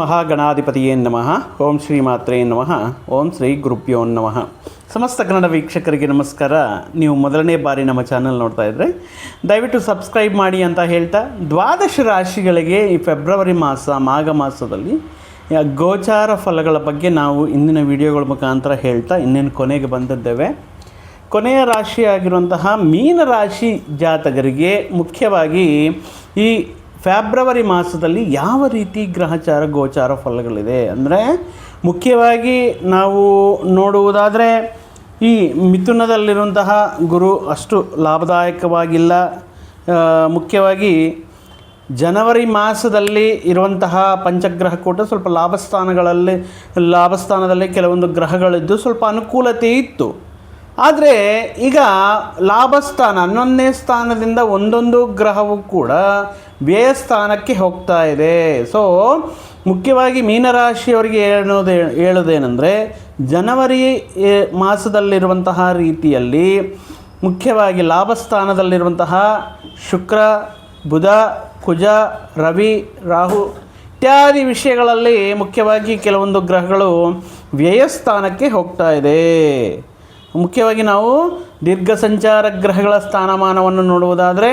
ಮಹಾಗಣಾಧಿಪತಿಯೇ ನಮಃ. ಓಂ ಶ್ರೀ ಮಾತ್ರೇ ನಮಃ. ಓಂ ಶ್ರೀ ಗುರುಪ್ಯೋ ನಮಃ. ಸಮಸ್ತ ಕನ್ನಡ ವೀಕ್ಷಕರಿಗೆ ನಮಸ್ಕಾರ. ನೀವು ಮೊದಲನೇ ಬಾರಿ ನಮ್ಮ ಚಾನಲ್ ನೋಡ್ತಾ ಇದ್ದರೆ ದಯವಿಟ್ಟು ಸಬ್ಸ್ಕ್ರೈಬ್ ಮಾಡಿ ಅಂತ ಹೇಳ್ತಾ, ದ್ವಾದಶ ರಾಶಿಗಳಿಗೆ ಈ ಫೆಬ್ರವರಿ ಮಾಸ, ಮಾಘ ಮಾಸದಲ್ಲಿ ಗೋಚಾರ ಫಲಗಳ ಬಗ್ಗೆ ನಾವು ಇಂದಿನ ವಿಡಿಯೋಗಳ ಮುಖಾಂತರ ಹೇಳ್ತಾ ಇನ್ನೇನು ಕೊನೆಗೆ ಬಂದಿದ್ದೇವೆ. ಕೊನೆಯ ರಾಶಿಯಾಗಿರುವಂತಹ ಮೀನ ರಾಶಿ ಜಾತಕರಿಗೆ ಮುಖ್ಯವಾಗಿ ಈ ಫೆಬ್ರವರಿ ಮಾಸದಲ್ಲಿ ಯಾವ ರೀತಿ ಗ್ರಹಚಾರ ಗೋಚಾರ ಫಲಗಳಿದೆ ಅಂದರೆ ಮುಖ್ಯವಾಗಿ ನಾವು ನೋಡುವುದಾದರೆ ಈ ಮಿಥುನದಲ್ಲಿರುವಂತಹ ಗುರು ಅಷ್ಟು ಲಾಭದಾಯಕವಾಗಿಲ್ಲ. ಮುಖ್ಯವಾಗಿ ಜನವರಿ ಮಾಸದಲ್ಲಿ ಇರುವಂತಹ ಪಂಚಗ್ರಹ ಕೂಟ ಸ್ವಲ್ಪ ಲಾಭಸ್ಥಾನಗಳಲ್ಲಿ, ಲಾಭಸ್ಥಾನದಲ್ಲಿ ಕೆಲವೊಂದು ಗ್ರಹಗಳಿದ್ದು ಸ್ವಲ್ಪ ಅನುಕೂಲತೆ ಇತ್ತು. ಆದರೆ ಈಗ ಲಾಭಸ್ಥಾನ ಹನ್ನೊಂದನೇ ಸ್ಥಾನದಿಂದ ಒಂದೊಂದು ಗ್ರಹವು ಕೂಡ ವ್ಯಯ ಸ್ಥಾನಕ್ಕೆ ಹೋಗ್ತಾ ಇದೆ. ಸೊ ಮುಖ್ಯವಾಗಿ ಮೀನರಾಶಿಯವರಿಗೆ ಹೇಳೋದು ಹೇಳೋದೇನೆಂದರೆ, ಜನವರಿ ಮಾಸದಲ್ಲಿರುವಂತಹ ರೀತಿಯಲ್ಲಿ ಮುಖ್ಯವಾಗಿ ಲಾಭಸ್ಥಾನದಲ್ಲಿರುವಂತಹ ಶುಕ್ರ, ಬುಧ, ಕುಜ, ರವಿ, ರಾಹು ಇತ್ಯಾದಿ ವಿಷಯಗಳಲ್ಲಿ ಮುಖ್ಯವಾಗಿ ಕೆಲವೊಂದು ಗ್ರಹಗಳು ವ್ಯಯಸ್ಥಾನಕ್ಕೆ ಹೋಗ್ತಾ ಇದೆ. ಮುಖ್ಯವಾಗಿ ನಾವು ದೀರ್ಘ ಸಂಚಾರ ಗ್ರಹಗಳ ಸ್ಥಾನಮಾನವನ್ನು ನೋಡುವುದಾದರೆ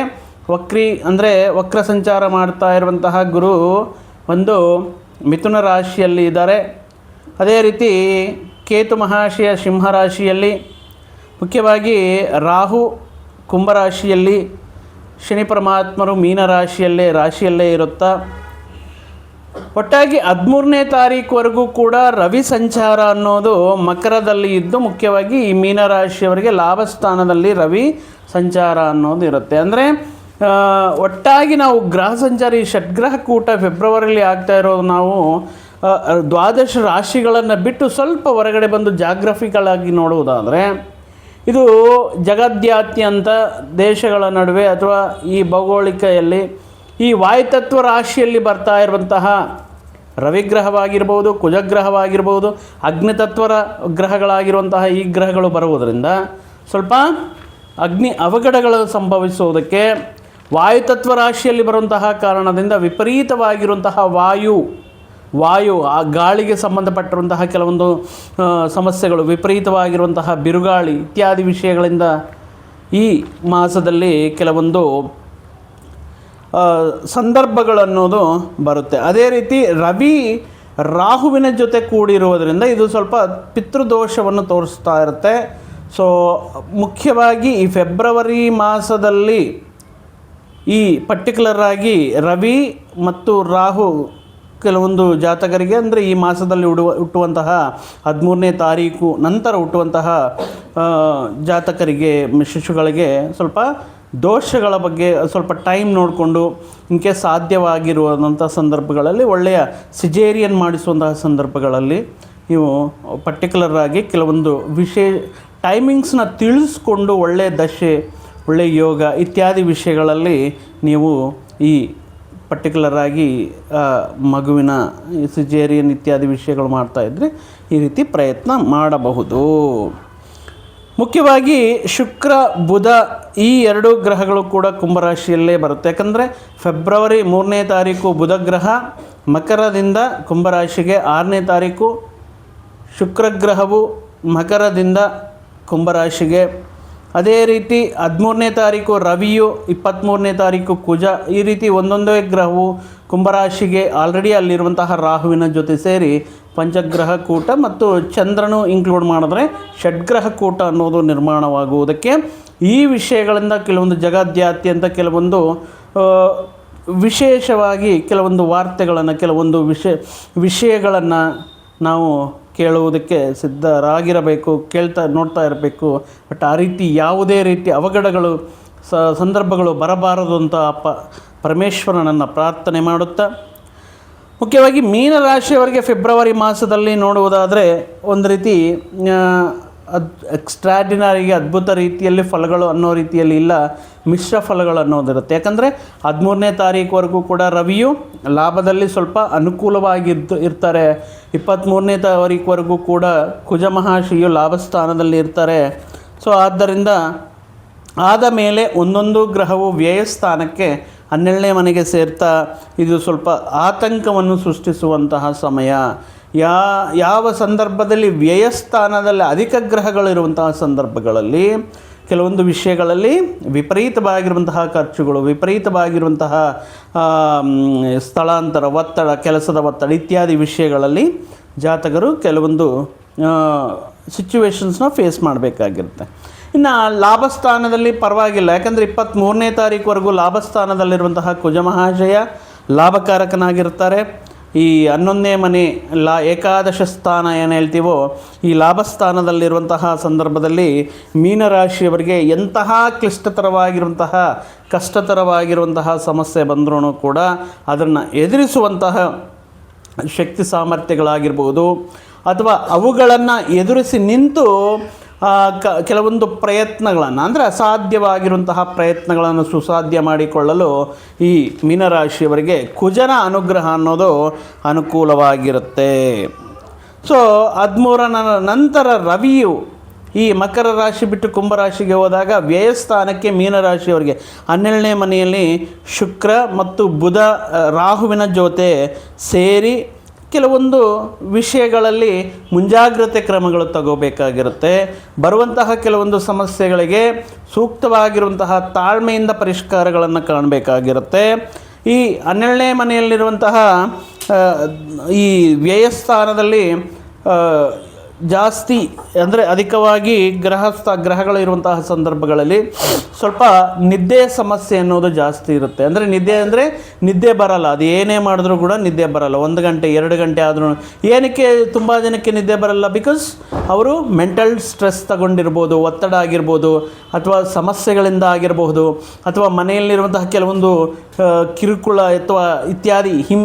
ವಕ್ರಿ ಅಂದರೆ ವಕ್ರ ಸಂಚಾರ ಮಾಡ್ತಾ ಇರುವಂತಹ ಗುರು ಒಂದು ಮಿಥುನ ರಾಶಿಯಲ್ಲಿ ಇದ್ದಾರೆ. ಅದೇ ರೀತಿ ಕೇತು ಮಹಾಶಯ ಸಿಂಹ ರಾಶಿಯಲ್ಲಿ, ಮುಖ್ಯವಾಗಿ ರಾಹು ಕುಂಭರಾಶಿಯಲ್ಲಿ ಶನಿ ಪರಮಾತ್ಮರು ಮೀನ ರಾಶಿಯಲ್ಲೇ ರಾಶಿಯಲ್ಲೇ ಇರುತ್ತಾ ಒಟ್ಟಾಗಿ ಹದಿಮೂರನೇ ತಾರೀಕುವರೆಗೂ ಕೂಡ ರವಿ ಸಂಚಾರ ಅನ್ನೋದು ಮಕರದಲ್ಲಿ ಇದ್ದು ಮುಖ್ಯವಾಗಿ ಈ ಮೀನರಾಶಿಯವರಿಗೆ ಲಾಭಸ್ಥಾನದಲ್ಲಿ ರವಿ ಸಂಚಾರ ಅನ್ನೋದು ಇರುತ್ತೆ. ಅಂದರೆ ಒಟ್ಟಾಗಿ ನಾವು ಗ್ರಹ ಸಂಚಾರ ಈ ಷಡ್ಗ್ರಹ ಕೂಟ ಫೆಬ್ರವರಿಲಿ ಆಗ್ತಾ ಇರೋದು ನಾವು ದ್ವಾದಶ ರಾಶಿಗಳನ್ನು ಬಿಟ್ಟು ಸ್ವಲ್ಪ ಹೊರಗಡೆ ಬಂದು ಜಾಗ್ರಫಿಕಲ್ ಆಗಿ ನೋಡುವುದಾದರೆ, ಇದು ಜಗದ್ಯಾತ್ಯಂತ ದೇಶಗಳ ನಡುವೆ ಅಥವಾ ಈ ಭೌಗೋಳಿಕೆಯಲ್ಲಿ ಈ ವಾಯುತತ್ವ ರಾಶಿಯಲ್ಲಿ ಬರ್ತಾ ಇರುವಂತಹ ರವಿಗ್ರಹವಾಗಿರ್ಬೋದು, ಕುಜಗ್ರಹವಾಗಿರ್ಬೋದು, ಅಗ್ನಿತತ್ವರ ಗ್ರಹಗಳಾಗಿರುವಂತಹ ಈ ಗ್ರಹಗಳು ಬರುವುದರಿಂದ ಸ್ವಲ್ಪ ಅಗ್ನಿ ಅವಘಡಗಳು ಸಂಭವಿಸುವುದಕ್ಕೆ ವಾಯುತತ್ವ ರಾಶಿಯಲ್ಲಿ ಬರುವಂತಹ ಕಾರಣದಿಂದ ವಿಪರೀತವಾಗಿರುವಂತಹ ವಾಯು ವಾಯು, ಆ ಗಾಳಿಗೆ ಸಂಬಂಧಪಟ್ಟಿರುವಂತಹ ಕೆಲವೊಂದು ಸಮಸ್ಯೆಗಳು, ವಿಪರೀತವಾಗಿರುವಂತಹ ಬಿರುಗಾಳಿ ಇತ್ಯಾದಿ ವಿಷಯಗಳಿಂದ ಈ ಮಾಸದಲ್ಲಿ ಕೆಲವೊಂದು ಸಂದರ್ಭಗಳನ್ನೋದು ಬರುತ್ತೆ. ಅದೇ ರೀತಿ ರವಿ ರಾಹುವಿನ ಜೊತೆ ಕೂಡಿರುವುದರಿಂದ ಇದು ಸ್ವಲ್ಪ ಪಿತೃದೋಷವನ್ನು ತೋರಿಸ್ತಾ ಇರುತ್ತೆ. ಸೊ ಮುಖ್ಯವಾಗಿ ಈ ಫೆಬ್ರವರಿ ಮಾಸದಲ್ಲಿ ಈ ಪರ್ಟಿಕ್ಯುಲರ್ ಆಗಿ ರವಿ ಮತ್ತು ರಾಹು ಕೆಲವೊಂದು ಜಾತಕರಿಗೆ ಅಂದರೆ ಈ ಮಾಸದಲ್ಲಿ ಹುಡುವ ಹುಟ್ಟುವಂತಹ ಹದಿಮೂರನೇ ತಾರೀಕು ನಂತರ ಹುಟ್ಟುವಂತಹ ಜಾತಕರಿಗೆ ಶಿಶುಗಳಿಗೆ ಸ್ವಲ್ಪ ದೋಷಗಳ ಬಗ್ಗೆ ಸ್ವಲ್ಪ ಟೈಮ್ ನೋಡಿಕೊಂಡು ಇಂಕೆ ಸಾಧ್ಯವಾಗಿರುವಂಥ ಸಂದರ್ಭಗಳಲ್ಲಿ ಒಳ್ಳೆಯ ಸಿಜೇರಿಯನ್ ಮಾಡಿಸುವಂತಹ ಸಂದರ್ಭಗಳಲ್ಲಿ ನೀವು ಪರ್ಟಿಕ್ಯುಲರ್ ಆಗಿ ಕೆಲವೊಂದು ವಿಷಯ ಟೈಮಿಂಗ್ಸ್ನ ತಿಳಿಸ್ಕೊಂಡು ಒಳ್ಳೆಯ ದಶೆ ಒಳ್ಳೆಯ ಯೋಗ ಇತ್ಯಾದಿ ವಿಷಯಗಳಲ್ಲಿ ನೀವು ಈ ಪರ್ಟಿಕ್ಯುಲರ್ ಆಗಿ ಮಗುವಿನ ಸಿಜೇರಿಯನ್ ಇತ್ಯಾದಿ ವಿಷಯಗಳು ಮಾಡ್ತಾಯಿದ್ರೆ ಈ ರೀತಿ ಪ್ರಯತ್ನ ಮಾಡಬಹುದು. ಮುಖ್ಯವಾಗಿ ಶುಕ್ರ, ಬುಧ ಈ ಎರಡು ಗ್ರಹಗಳು ಕೂಡ ಕುಂಭರಾಶಿಯಲ್ಲೇ ಬರುತ್ತೆ. ಯಾಕಂದರೆ ಫೆಬ್ರವರಿ ಮೂರನೇ ತಾರೀಕು ಬುಧ ಗ್ರಹ, ಮಕರದಿಂದ ಕುಂಭರಾಶಿಗೆ ಆರನೇ ತಾರೀಕು ಶುಕ್ರಗ್ರಹವು ಮಕರದಿಂದ ಕುಂಭರಾಶಿಗೆ. ಅದೇ ರೀತಿ ಹದಿಮೂರನೇ ತಾರೀಕು ರವಿಯು ಇಪ್ಪತ್ತ್ಮೂರನೇ ತಾರೀಕು ಕುಜ, ಈ ರೀತಿ ಒಂದೊಂದೇ ಗ್ರಹವು ಕುಂಭರಾಶಿಗೆ ಆಲ್ರೆಡಿ ಅಲ್ಲಿರುವಂತಹ ರಾಹುವಿನ ಜೊತೆ ಸೇರಿ ಪಂಚಗ್ರಹ ಕೂಟ ಮತ್ತು ಚಂದ್ರನು ಇನ್ಕ್ಲೂಡ್ ಮಾಡಿದ್ರೆ ಷಡ್ಗ್ರಹ ಕೂಟ ಅನ್ನೋದು ನಿರ್ಮಾಣವಾಗುವುದಕ್ಕೆ ಈ ವಿಷಯಗಳಿಂದ ಕೆಲವೊಂದು ಜಗದ್ಯಾದ್ಯಂತ ಕೆಲವೊಂದು ವಿಶೇಷವಾಗಿ ಕೆಲವೊಂದು ವಾರ್ತೆಗಳನ್ನು, ಕೆಲವೊಂದು ವಿಷಯ ವಿಷಯಗಳನ್ನು ನಾವು ಕೇಳುವುದಕ್ಕೆ ಸಿದ್ಧರಾಗಿರಬೇಕು, ಕೇಳ್ತಾ ನೋಡ್ತಾ ಇರಬೇಕು. ಬಟ್ ಆ ರೀತಿ ಯಾವುದೇ ರೀತಿ ಅವಘಡಗಳು ಸಂದರ್ಭಗಳು ಬರಬಾರದು ಅಂತ ಪ ಪರಮೇಶ್ವರನನ್ನು ಪ್ರಾರ್ಥನೆ ಮಾಡುತ್ತಾ ಮುಖ್ಯವಾಗಿ ಮೀನರಾಶಿಯವರಿಗೆ ಫೆಬ್ರವರಿ ಮಾಸದಲ್ಲಿ ನೋಡುವುದಾದರೆ ಒಂದು ರೀತಿ ಅದ್ ಎಕ್ಸ್ಟ್ರಾಡಿನರಿಗೆ ಅದ್ಭುತ ರೀತಿಯಲ್ಲಿ ಫಲಗಳು ಅನ್ನೋ ರೀತಿಯಲ್ಲಿ ಇಲ್ಲ, ಮಿಶ್ರ ಫಲಗಳು ಅನ್ನೋದಿರುತ್ತೆ ಯಾಕಂದರೆ ಹದಿಮೂರನೇ ತಾರೀಕುವರೆಗೂ ಕೂಡ ರವಿಯು ಲಾಭದಲ್ಲಿ ಸ್ವಲ್ಪ ಅನುಕೂಲವಾಗಿದ್ದು ಇರ್ತಾರೆ. ಇಪ್ಪತ್ತ್ಮೂರನೇ ತಾರೀಕುವರೆಗೂ ಕೂಡ ಕುಜ ಮಹಾಶಿಯು ಲಾಭಸ್ಥಾನದಲ್ಲಿ ಇರ್ತಾರೆ. ಸೊ ಆದ್ದರಿಂದ ಆದ ಮೇಲೆ ಒಂದೊಂದು ಗ್ರಹವು ವ್ಯಯಸ್ಥಾನಕ್ಕೆ ಹನ್ನೆರಡನೇ ಮನೆಗೆ ಸೇರ್ತಾ ಇದು ಸ್ವಲ್ಪ ಆತಂಕವನ್ನು ಸೃಷ್ಟಿಸುವಂತಹ ಸಮಯ. ಯಾ, ಯಾವ ಸಂದರ್ಭದಲ್ಲಿ ವ್ಯಯಸ್ಥಾನದಲ್ಲಿ ಅಧಿಕ ಗ್ರಹಗಳಿರುವಂತಹ ಸಂದರ್ಭಗಳಲ್ಲಿ, ಕೆಲವೊಂದು ವಿಷಯಗಳಲ್ಲಿ ವಿಪರೀತವಾಗಿರುವಂತಹ ಖರ್ಚುಗಳು, ವಿಪರೀತವಾಗಿರುವಂತಹ ಸ್ಥಳಾಂತರ, ಒತ್ತಡ, ಕೆಲಸದ ಒತ್ತಡ ಇತ್ಯಾದಿ ವಿಷಯಗಳಲ್ಲಿ ಜಾತಕರು ಕೆಲವೊಂದು ಸಿಚುವೇಶನ್ಸ್ನ ಫೇಸ್ ಮಾಡಬೇಕಾಗಿರುತ್ತೆ. ಇನ್ನು ಲಾಭಸ್ಥಾನದಲ್ಲಿ ಪರವಾಗಿಲ್ಲ. ಯಾಕಂದರೆ ಇಪ್ಪತ್ತ್ಮೂರನೇ ತಾರೀಕುವರೆಗೂ ಲಾಭಸ್ಥಾನದಲ್ಲಿರುವಂತಹ ಕುಜಮಹಾಶಯ ಲಾಭಕಾರಕನಾಗಿರ್ತಾರೆ ಈ ಹನ್ನೊಂದನೇ ಮನೆ ಲಾ ಏಕಾದಶ ಸ್ಥಾನ ಏನು ಹೇಳ್ತೀವೋ, ಈ ಲಾಭಸ್ಥಾನದಲ್ಲಿರುವಂತಹ ಸಂದರ್ಭದಲ್ಲಿ ಮೀನರಾಶಿಯವರಿಗೆ ಎಂತಹ ಕ್ಲಿಷ್ಟತರವಾಗಿರುವಂತಹ, ಕಷ್ಟತರವಾಗಿರುವಂತಹ ಸಮಸ್ಯೆ ಬಂದ್ರೂ ಕೂಡ ಅದನ್ನು ಎದುರಿಸುವಂತಹ ಶಕ್ತಿ ಸಾಮರ್ಥ್ಯಗಳಾಗಿರ್ಬೋದು. ಅಥವಾ ಅವುಗಳನ್ನು ಎದುರಿಸಿ ನಿಂತು ಕ, ಕೆಲವೊಂದು ಪ್ರಯತ್ನಗಳನ್ನು, ಅಂದರೆ ಅಸಾಧ್ಯವಾಗಿರುವಂತಹ ಪ್ರಯತ್ನಗಳನ್ನು ಸುಸಾಧ್ಯ ಮಾಡಿಕೊಳ್ಳಲು ಈ ಮೀನರಾಶಿಯವರಿಗೆ ಕುಜನ ಅನುಗ್ರಹ ಅನ್ನೋದು ಅನುಕೂಲವಾಗಿರುತ್ತೆ. ಸೊ ಹದಿಮೂರನ ನಂತರ ರವಿಯು ಈ ಮಕರ ರಾಶಿ ಬಿಟ್ಟು ಕುಂಭರಾಶಿಗೆ ಹೋದಾಗ ವ್ಯಯಸ್ಥಾನಕ್ಕೆ ಮೀನರಾಶಿಯವರಿಗೆ ಹನ್ನೆರಡನೇ ಮನೆಯಲ್ಲಿ ಶುಕ್ರ ಮತ್ತು ಬುಧ ರಾಹುವಿನ ಜೊತೆ ಸೇರಿ ಕೆಲವೊಂದು ವಿಷಯಗಳಲ್ಲಿ ಮುಂಜಾಗ್ರತೆ ಕ್ರಮಗಳು ತಗೋಬೇಕಾಗಿರುತ್ತೆ. ಬರುವಂತಹ ಕೆಲವೊಂದು ಸಮಸ್ಯೆಗಳಿಗೆ ಸೂಕ್ತವಾಗಿರುವಂತಹ ತಾಳ್ಮೆಯಿಂದ ಪರಿಷ್ಕಾರಗಳನ್ನು ಕಾಣಬೇಕಾಗಿರುತ್ತೆ. ಈ ಹನ್ನೆರಡನೇ ಮನೆಯಲ್ಲಿರುವಂತಹ ಈ ವ್ಯಯಸ್ಥಾನದಲ್ಲಿ ಜಾಸ್ತಿ ಅಂದರೆ ಅಧಿಕವಾಗಿ ಗ್ರಹಸ್ಥ ಗ್ರಹಗಳಿರುವಂತಹ ಸಂದರ್ಭಗಳಲ್ಲಿ ಸ್ವಲ್ಪ ನಿದ್ದೆ ಸಮಸ್ಯೆ ಅನ್ನೋದು ಜಾಸ್ತಿ ಇರುತ್ತೆ. ಅಂದರೆ ನಿದ್ದೆ ಅಂದರೆ ನಿದ್ದೆ ಬರಲ್ಲ. ಅದು ಏನೇ ಮಾಡಿದ್ರೂ ಕೂಡ ನಿದ್ದೆ ಬರಲ್ಲ. ಒಂದು ಗಂಟೆ, ಎರಡು ಗಂಟೆ ಆದರೂ ಏನಕ್ಕೆ ತುಂಬ ಜನಕ್ಕೆ ನಿದ್ದೆ ಬರಲ್ಲ? ಬಿಕಾಸ್ ಅವರು ಮೆಂಟಲ್ ಸ್ಟ್ರೆಸ್ ತಗೊಂಡಿರ್ಬೋದು, ಒತ್ತಡ ಆಗಿರ್ಬೋದು, ಅಥವಾ ಸಮಸ್ಯೆಗಳಿಂದ ಆಗಿರಬಹುದು ಅಥವಾ ಮನೆಯಲ್ಲಿರುವಂತಹ ಕೆಲವೊಂದು ಕಿರುಕುಳ ಅಥವಾ ಇತ್ಯಾದಿ ಹಿಂ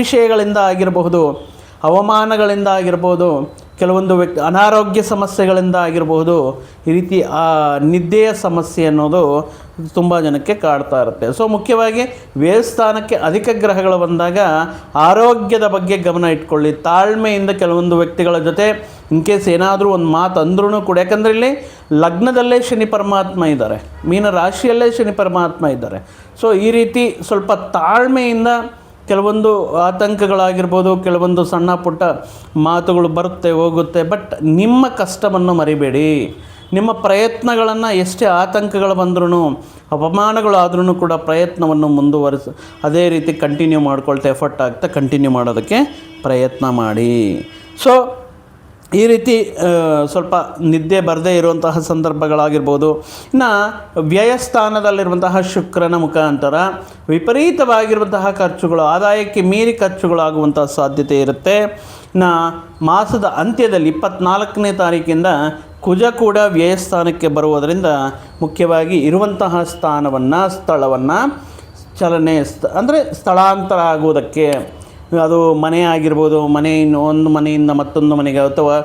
ವಿಷಯಗಳಿಂದ ಆಗಿರಬಹುದು, ಅವಮಾನಗಳಿಂದ ಆಗಿರ್ಬೋದು ಕೆಲವೊಂದು ವ್ಯಕ್ತಿ ಅನಾರೋಗ್ಯ ಸಮಸ್ಯೆಗಳಿಂದ ಆಗಿರಬಹುದು ಈ ರೀತಿ ಆ ನಿದ್ದೆಯ ಸಮಸ್ಯೆ ಅನ್ನೋದು ತುಂಬ ಜನಕ್ಕೆ ಕಾಡ್ತಾ ಇರುತ್ತೆ. ಸೊ ಮುಖ್ಯವಾಗಿ ವ್ಯಯಸ್ಥಾನಕ್ಕೆ ಅಧಿಕ ಗ್ರಹಗಳು ಬಂದಾಗ ಆರೋಗ್ಯದ ಬಗ್ಗೆ ಗಮನ ಇಟ್ಕೊಳ್ಳಿ. ತಾಳ್ಮೆಯಿಂದ ಕೆಲವೊಂದು ವ್ಯಕ್ತಿಗಳ ಜೊತೆ ಇನ್ ಕೇಸ್ ಏನಾದರೂ ಒಂದು ಮಾತು ಅಂದ್ರೂ ಕೂಡ, ಯಾಕಂದರೆ ಇಲ್ಲಿ ಲಗ್ನದಲ್ಲೇ ಶನಿ ಪರಮಾತ್ಮ ಇದ್ದಾರೆ. ಮೀನ ರಾಶಿಯಲ್ಲೇ ಶನಿ ಪರಮಾತ್ಮ ಇದ್ದಾರೆ. ಸೊ ಈ ರೀತಿ ಸ್ವಲ್ಪ ತಾಳ್ಮೆಯಿಂದ ಕೆಲವೊಂದು ಆತಂಕಗಳಾಗಿರ್ಬೋದು, ಕೆಲವೊಂದು ಸಣ್ಣ ಪುಟ್ಟ ಮಾತುಗಳು ಬರುತ್ತೆ, ಹೋಗುತ್ತೆ ಬಟ್ ನಿಮ್ಮ ಕಷ್ಟವನ್ನು ಮರಿಬೇಡಿ. ನಿಮ್ಮ ಪ್ರಯತ್ನಗಳನ್ನು ಎಷ್ಟೇ ಆತಂಕಗಳು ಬಂದ್ರೂ ಅಪಮಾನಗಳು ಆದ್ರೂ ಕೂಡ ಪ್ರಯತ್ನವನ್ನು ಮುಂದುವರಿಸ, ಅದೇ ರೀತಿ ಕಂಟಿನ್ಯೂ ಮಾಡ್ಕೊಳ್ತಾ ಎಫರ್ಟ್ ಆಗ್ತಾ ಕಂಟಿನ್ಯೂ ಮಾಡೋದಕ್ಕೆ ಪ್ರಯತ್ನ ಮಾಡಿ. ಸೊ ಈ ರೀತಿ ಸ್ವಲ್ಪ ನಿದ್ದೆ ಬರದೇ ಇರುವಂತಹ ಸಂದರ್ಭಗಳಾಗಿರ್ಬೋದು. ಇನ್ನು ವ್ಯಯಸ್ಥಾನದಲ್ಲಿರುವಂತಹ ಶುಕ್ರನ ಮುಖಾಂತರ ವಿಪರೀತವಾಗಿರುವಂತಹ ಖರ್ಚುಗಳು, ಆದಾಯಕ್ಕೆ ಮೀರಿ ಖರ್ಚುಗಳಾಗುವಂತಹ ಸಾಧ್ಯತೆ ಇರುತ್ತೆ. ಇನ್ನು ಮಾಸದ ಅಂತ್ಯದಲ್ಲಿ ಇಪ್ಪತ್ನಾಲ್ಕನೇ ತಾರೀಕಿಂದ ಕುಜ ಕೂಡ ವ್ಯಯಸ್ಥಾನಕ್ಕೆ ಬರುವುದರಿಂದ ಮುಖ್ಯವಾಗಿ ಇರುವಂತಹ ಸ್ಥಾನವನ್ನು, ಸ್ಥಳವನ್ನು ಚಲನೆ ಸ್ಥ ಅಂದರೆ ಸ್ಥಳಾಂತರ ಆಗುವುದಕ್ಕೆ ಅದು ಮನೆ ಆಗಿರ್ಬೋದು, ಮನೆ ಒಂದು ಮನೆಯಿಂದ ಮತ್ತೊಂದು ಮನೆಗೆ ಅಥವಾ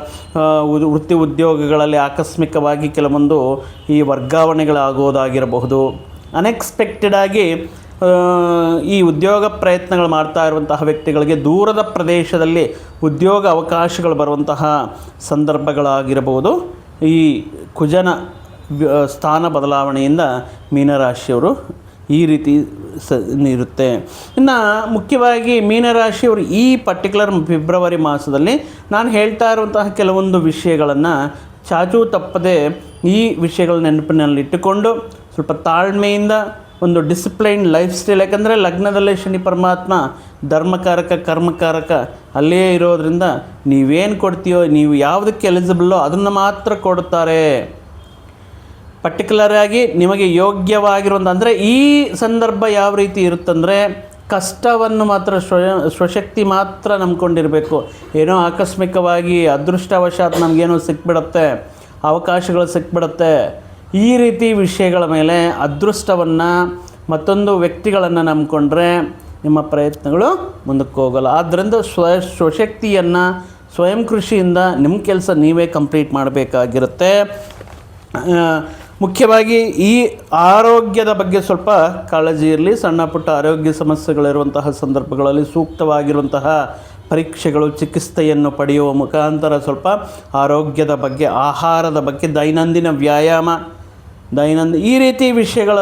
ವೃತ್ತಿ ಉದ್ಯೋಗಗಳಲ್ಲಿ ಆಕಸ್ಮಿಕವಾಗಿ ಕೆಲವೊಂದು ಈ ವರ್ಗಾವಣೆಗಳಾಗೋದಾಗಿರಬಹುದು. ಅನ್ಎಕ್ಸ್ಪೆಕ್ಟೆಡ್ ಆಗಿ ಈ ಉದ್ಯೋಗ ಪ್ರಯತ್ನಗಳು ಮಾಡ್ತಾ ಇರುವಂತಹ ವ್ಯಕ್ತಿಗಳಿಗೆ ದೂರದ ಪ್ರದೇಶದಲ್ಲಿ ಉದ್ಯೋಗ ಅವಕಾಶಗಳು ಬರುವಂತಹ ಸಂದರ್ಭಗಳಾಗಿರಬಹುದು. ಈ ಕುಜನ ಸ್ಥಾನ ಬದಲಾವಣೆಯಿಂದ ಮೀನರಾಶಿಯವರು ಈ ರೀತಿ ಸ ಇರುತ್ತೆ ಇನ್ನು ಮುಖ್ಯವಾಗಿ ಮೀನರಾಶಿಯವರು ಈ ಪರ್ಟಿಕ್ಯುಲರ್ ಫೆಬ್ರವರಿ ಮಾಸದಲ್ಲಿ ನಾನು ಹೇಳ್ತಾ ಇರುವಂತಹ ಕೆಲವೊಂದು ವಿಷಯಗಳನ್ನು ಚಾಚು ತಪ್ಪದೆ ಈ ವಿಷಯಗಳ ನೆನಪಿನಲ್ಲಿಟ್ಟುಕೊಂಡು ಸ್ವಲ್ಪ ತಾಳ್ಮೆಯಿಂದ ಒಂದು ಡಿಸಿಪ್ಲೈನ್ ಲೈಫ್ ಸ್ಟೈಲ್ ಯಾಕಂದರೆ ಲಗ್ನದಲ್ಲೇ ಶನಿ ಪರಮಾತ್ಮ ಧರ್ಮಕಾರಕ, ಕರ್ಮಕಾರಕ ಅಲ್ಲೇ ಇರೋದರಿಂದ ನೀವೇನು ಕೊಡ್ತೀಯೋ, ನೀವು ಯಾವುದಕ್ಕೆ ಎಲಿಜಿಬಲ್ಲೋ ಅದನ್ನು ಮಾತ್ರ ಕೊಡುತ್ತಾರೆ ಪರ್ಟಿಕ್ಯುಲರ್ ಆಗಿ ನಿಮಗೆ ಯೋಗ್ಯವಾಗಿರುವಂಥ ಅಂದರೆ ಈ ಸಂದರ್ಭ ಯಾವ ರೀತಿ ಇರುತ್ತಂದರೆ ಕಷ್ಟವನ್ನು ಮಾತ್ರ ಸ್ವಯ ಸ್ವಶಕ್ತಿ ಮಾತ್ರ ನಂಬ್ಕೊಂಡಿರಬೇಕು. ಏನೋ ಆಕಸ್ಮಿಕವಾಗಿ, ಅದೃಷ್ಟವಶಾತ್ ನಮಗೇನೋ ಸಿಕ್ಬಿಡುತ್ತೆ, ಅವಕಾಶಗಳು ಸಿಕ್ಬಿಡುತ್ತೆ. ಈ ರೀತಿ ವಿಷಯಗಳ ಮೇಲೆ ಅದೃಷ್ಟವನ್ನು ಮತ್ತೊಂದು ವ್ಯಕ್ತಿಗಳನ್ನು ನಂಬ್ಕೊಂಡ್ರೆ ನಿಮ್ಮ ಪ್ರಯತ್ನಗಳು ಮುಂದಕ್ಕೆ ಹೋಗಲ್ಲ. ಆದ್ದರಿಂದ ಸ್ವ, ಸ್ವಶಕ್ತಿಯನ್ನು, ಸ್ವಯಂ ಕೃಷಿಯಿಂದ ನಿಮ್ಮ ಕೆಲಸ ನೀವೇ ಕಂಪ್ಲೀಟ್ ಮಾಡಬೇಕಾಗಿರುತ್ತೆ. ಮುಖ್ಯವಾಗಿ ಈ ಆರೋಗ್ಯದ ಬಗ್ಗೆ ಸ್ವಲ್ಪ ಕಾಳಜಿ ಇರಲಿ. ಸಣ್ಣ ಪುಟ್ಟ ಆರೋಗ್ಯ ಸಮಸ್ಯೆಗಳಿರುವಂತಹ ಸಂದರ್ಭಗಳಲ್ಲಿ ಸೂಕ್ತವಾಗಿರುವಂತಹ ಪರೀಕ್ಷೆಗಳು, ಚಿಕಿತ್ಸೆಯನ್ನು ಪಡೆಯುವ ಮುಖಾಂತರ ಸ್ವಲ್ಪ ಆರೋಗ್ಯದ ಬಗ್ಗೆ, ಆಹಾರದ ಬಗ್ಗೆ ದೈನಂದಿನ ವ್ಯಾಯಾಮ ದೈನಂದಿನ ಈ ರೀತಿ ವಿಷಯಗಳ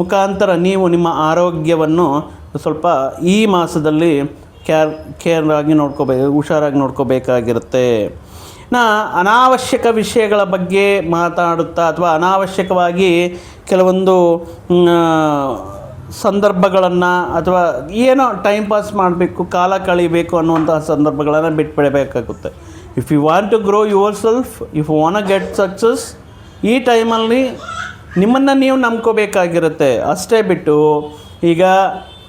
ಮುಖಾಂತರ ನೀವು ನಿಮ್ಮ ಆರೋಗ್ಯವನ್ನು ಸ್ವಲ್ಪ ಈ ಮಾಸದಲ್ಲಿ ಕೇರ್ ಆಗಿ ನೋಡ್ಕೋಬೇಕು ಹುಷಾರಾಗಿ ನೋಡ್ಕೋಬೇಕಾಗಿರುತ್ತೆ. ನಾ ಅನಾವಶ್ಯಕ ವಿಷಯಗಳ ಬಗ್ಗೆ ಮಾತಾಡುತ್ತಾ ಅಥವಾ ಅನಾವಶ್ಯಕವಾಗಿ ಕೆಲವೊಂದು ಸಂದರ್ಭಗಳನ್ನು ಅಥವಾ ಏನೋ ಟೈಮ್ ಪಾಸ್ ಮಾಡಬೇಕು, ಕಾಲ ಕಳೀಬೇಕು ಅನ್ನುವಂತಹ ಸಂದರ್ಭಗಳನ್ನು ಬಿಟ್ಬಿಡಬೇಕಾಗುತ್ತೆ. If you want to grow yourself if you want get success ಈ ಟೈಮಲ್ಲಿ ನಿಮ್ಮನ್ನು ನೀವು ನಂಬ್ಕೋಬೇಕಾಗಿರುತ್ತೆ. ಅಷ್ಟೇ ಬಿಟ್ಟು ಈಗ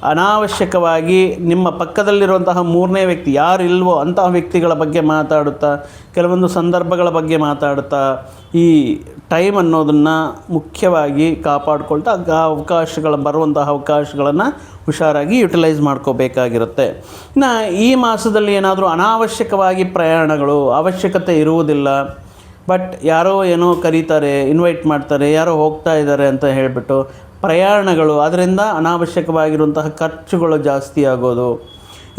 ಅನಾವಶ್ಯಕವಾಗಿ ನಿಮ್ಮ ಪಕ್ಕದಲ್ಲಿರುವಂತಹ ಮೂರನೇ ವ್ಯಕ್ತಿ ಯಾರು ಇಲ್ವೋ ಅಂತಹ ವ್ಯಕ್ತಿಗಳ ಬಗ್ಗೆ ಮಾತಾಡುತ್ತಾ, ಕೆಲವೊಂದು ಸಂದರ್ಭಗಳ ಬಗ್ಗೆ ಮಾತಾಡುತ್ತಾ, ಈ ಟೈಮ್ ಅನ್ನೋದನ್ನು ಮುಖ್ಯವಾಗಿ ಕಾಪಾಡಿಕೊಳ್ತಾ ಆ ಅವಕಾಶಗಳು, ಬರುವಂತಹ ಅವಕಾಶಗಳನ್ನು ಹುಷಾರಾಗಿ ಯುಟಿಲೈಸ್ ಮಾಡ್ಕೋಬೇಕಾಗಿರುತ್ತೆ. ಇನ್ನು ಈ ಮಾಸದಲ್ಲಿ ಏನಾದರೂ ಅನಾವಶ್ಯಕವಾಗಿ ಪ್ರಯಾಣಗಳು, ಅವಶ್ಯಕತೆ ಇರುವುದಿಲ್ಲ ಬಟ್ ಯಾರೋ ಏನೋ ಕರೀತಾರೆ ಇನ್ವೈಟ್ ಮಾಡ್ತಾರೆ, ಯಾರೋ ಹೋಗ್ತಾ ಇದ್ದಾರೆ ಅಂತ ಹೇಳಿಬಿಟ್ಟು ಪ್ರಯಾಣಗಳು ಅದರಿಂದ ಅನಾವಶ್ಯಕವಾಗಿರುವಂತಹ ಖರ್ಚುಗಳು ಜಾಸ್ತಿ ಆಗೋದು.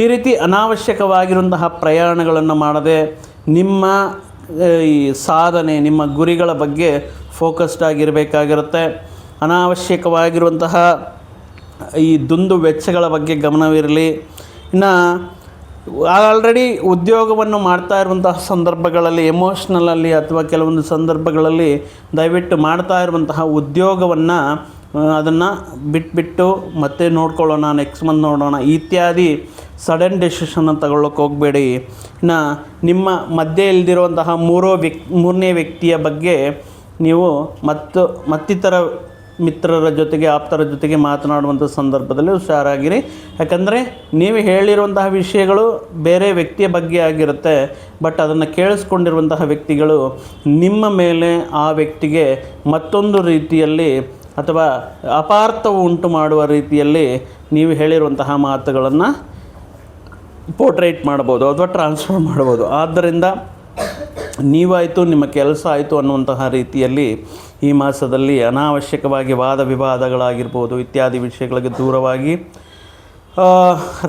ಈ ರೀತಿ ಅನಾವಶ್ಯಕವಾಗಿರುವಂತಹ ಪ್ರಯಾಣಗಳನ್ನು ಮಾಡದೆ ನಿಮ್ಮ ಈ ಸಾಧನೆ, ನಿಮ್ಮ ಗುರಿಗಳ ಬಗ್ಗೆ ಫೋಕಸ್ಡ್ ಆಗಿರಬೇಕಾಗಿರುತ್ತೆ. ಅನಾವಶ್ಯಕವಾಗಿರುವಂತಹ ಈ ದುಂದು ವೆಚ್ಚಗಳ ಬಗ್ಗೆ ಗಮನವಿರಲಿ. ಇನ್ನು ಆಲ್ರೆಡಿ ಉದ್ಯೋಗವನ್ನು ಮಾಡ್ತಾ ಇರುವಂತಹ ಸಂದರ್ಭಗಳಲ್ಲಿ ಎಮೋಷ್ನಲಲ್ಲಿ ಅಥವಾ ಕೆಲವೊಂದು ಸಂದರ್ಭಗಳಲ್ಲಿ ದಯವಿಟ್ಟು ಮಾಡ್ತಾ ಇರುವಂತಹ ಉದ್ಯೋಗವನ್ನು ಅದನ್ನು ಬಿಟ್ಬಿಟ್ಟು ಮತ್ತೆ ನೋಡ್ಕೊಳ್ಳೋಣ ನೆಕ್ಸ್ಟ್ ಮಂತ್ ನೋಡೋಣ, ಇತ್ಯಾದಿ ಸಡನ್ ಡೆಸಿಷನ್ನ ತಗೊಳ್ಳೋಕೆ ಹೋಗಬೇಡಿ. ಇನ್ನು ನಿಮ್ಮ ಮಧ್ಯೆ ಇಲ್ದಿರುವಂತಹ ಮೂರೋ ವ್ಯಕ್ ಮೂರನೇ ವ್ಯಕ್ತಿಯ ಬಗ್ಗೆ ನೀವು ಮತ್ತು ಮತ್ತಿತರ ಮಿತ್ರರ ಜೊತೆಗೆ, ಆಪ್ತರ ಜೊತೆಗೆ ಮಾತನಾಡುವಂಥ ಸಂದರ್ಭದಲ್ಲಿ ಹುಷಾರಾಗಿರಿ. ಯಾಕಂದರೆ ನೀವು ಹೇಳಿರುವಂತಹ ವಿಷಯಗಳು ಬೇರೆ ವ್ಯಕ್ತಿಯ ಬಗ್ಗೆ ಆಗಿರುತ್ತೆ. ಬಟ್ ಅದನ್ನು ಕೇಳಿಸ್ಕೊಂಡಿರುವಂತಹ ವ್ಯಕ್ತಿಗಳು ನಿಮ್ಮ ಮೇಲೆ ಆ ವ್ಯಕ್ತಿಗೆ ಮತ್ತೊಂದು ರೀತಿಯಲ್ಲಿ ಅಥವಾ ಅಪಾರ್ಥವು ಉಂಟು ಮಾಡುವ ರೀತಿಯಲ್ಲಿ ನೀವು ಹೇಳಿರುವಂತಹ ಮಾತುಗಳನ್ನು ಪೋರ್ಟ್ರೇಟ್ ಮಾಡ್ಬೋದು ಅಥವಾ ಟ್ರಾನ್ಸ್ಫರ್ ಮಾಡ್ಬೋದು ಆದ್ದರಿಂದ ನೀವಾಯಿತು, ನಿಮ್ಮ ಕೆಲಸ ಆಯಿತು ಅನ್ನುವಂತಹ ರೀತಿಯಲ್ಲಿ ಈ ಮಾಸದಲ್ಲಿ ಅನಾವಶ್ಯಕವಾಗಿ ವಾದ ವಿವಾದಗಳಾಗಿರ್ಬೋದು ಇತ್ಯಾದಿ ವಿಷಯಗಳಿಗೆ ದೂರವಾಗಿ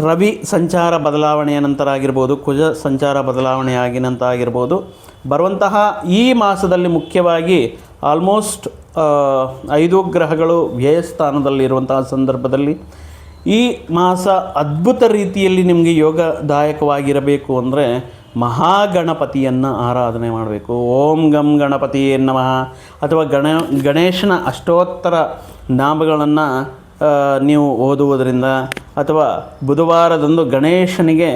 ರವಿ ಸಂಚಾರ ಬದಲಾವಣೆಯ ನಂತರ ಆಗಿರ್ಬೋದು, ಕುಜ ಸಂಚಾರ ಬದಲಾವಣೆ ಆಗಿನಂತ ಆಗಿರ್ಬೋದು, ಬರುವಂತಹ ಈ ಮಾಸದಲ್ಲಿ ಮುಖ್ಯವಾಗಿ ಆಲ್ಮೋಸ್ಟ್ ಐದು ಗ್ರಹಗಳು ವ್ಯಯಸ್ಥಾನದಲ್ಲಿರುವಂತಹ ಸಂದರ್ಭದಲ್ಲಿ ಈ ಮಾಸ ಅದ್ಭುತ ರೀತಿಯಲ್ಲಿ ನಿಮಗೆ ಯೋಗದಾಯಕವಾಗಿರಬೇಕು ಅಂದರೆ ಮಹಾಗಣಪತಿಯನ್ನು ಆರಾಧನೆ ಮಾಡಬೇಕು. ಓಂ ಗಂ ಗಣಪತಿ ನಮಃ. ಅಥವಾ ಗಣ, ಗಣೇಶನ ಅಷ್ಟೋತ್ತರ ನಾಮಗಳನ್ನು ನೀವು ಓದುವುದರಿಂದ ಅಥವಾ ಬುಧವಾರದಂದು ಗಣೇಶನಿಗೆ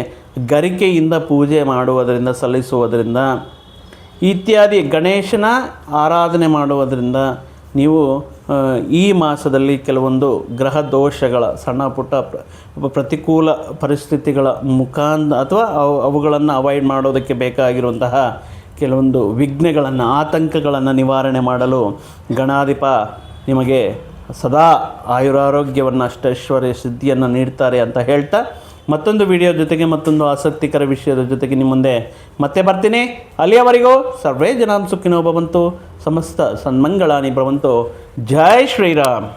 ಗರಿಕೆಯಿಂದ ಪೂಜೆ ಮಾಡುವುದರಿಂದ, ಸಲ್ಲಿಸುವುದರಿಂದ, ಇತ್ಯಾದಿ ಗಣೇಶನ ಆರಾಧನೆ ಮಾಡುವುದರಿಂದ ನೀವು ಈ ಮಾಸದಲ್ಲಿ ಕೆಲವೊಂದು ಗ್ರಹ ದೋಷಗಳ, ಸಣ್ಣ ಪುಟ್ಟ ಪ್ರತಿಕೂಲ ಪರಿಸ್ಥಿತಿಗಳ ಮುಖಾಂತ ಅಥವಾ ಅವು, ಅವುಗಳನ್ನು ಅವಾಯ್ಡ್ ಮಾಡೋದಕ್ಕೆ ಬೇಕಾಗಿರುವಂತಹ ಕೆಲವೊಂದು ವಿಘ್ನೆಗಳನ್ನು, ಆತಂಕಗಳನ್ನು ನಿವಾರಣೆ ಮಾಡಲು ಗಣಾಧಿಪ ನಿಮಗೆ ಸದಾ ಆಯುರಾರೋಗ್ಯವನ್ನು, ಅಷ್ಟೈಶ್ವರ್ಯ ಸಿದ್ಧಿಯನ್ನು ನೀಡ್ತಾರೆ ಅಂತ ಹೇಳ್ತಾ ಮತ್ತೊಂದು ವಿಡಿಯೋ ಜೊತೆಗೆ, ಮತ್ತೊಂದು ಆಸಕ್ತಿಕರ ವಿಷಯದ ಜೊತೆಗೆ ನಿಮ್ಮ ಮುಂದೆ ಮತ್ತೆ ಬರ್ತೀನಿ. ಅಲ್ಲಿಯವರೆಗೂ ಸರ್ವೇ ಜನಾಂ ಸುಖಿನೋ ಭವಂತು, ಸಮಸ್ತ ಸನ್ಮಂಗಳಾನಿ ಭವಂತು. ஜெய் ஸ்ரீராம்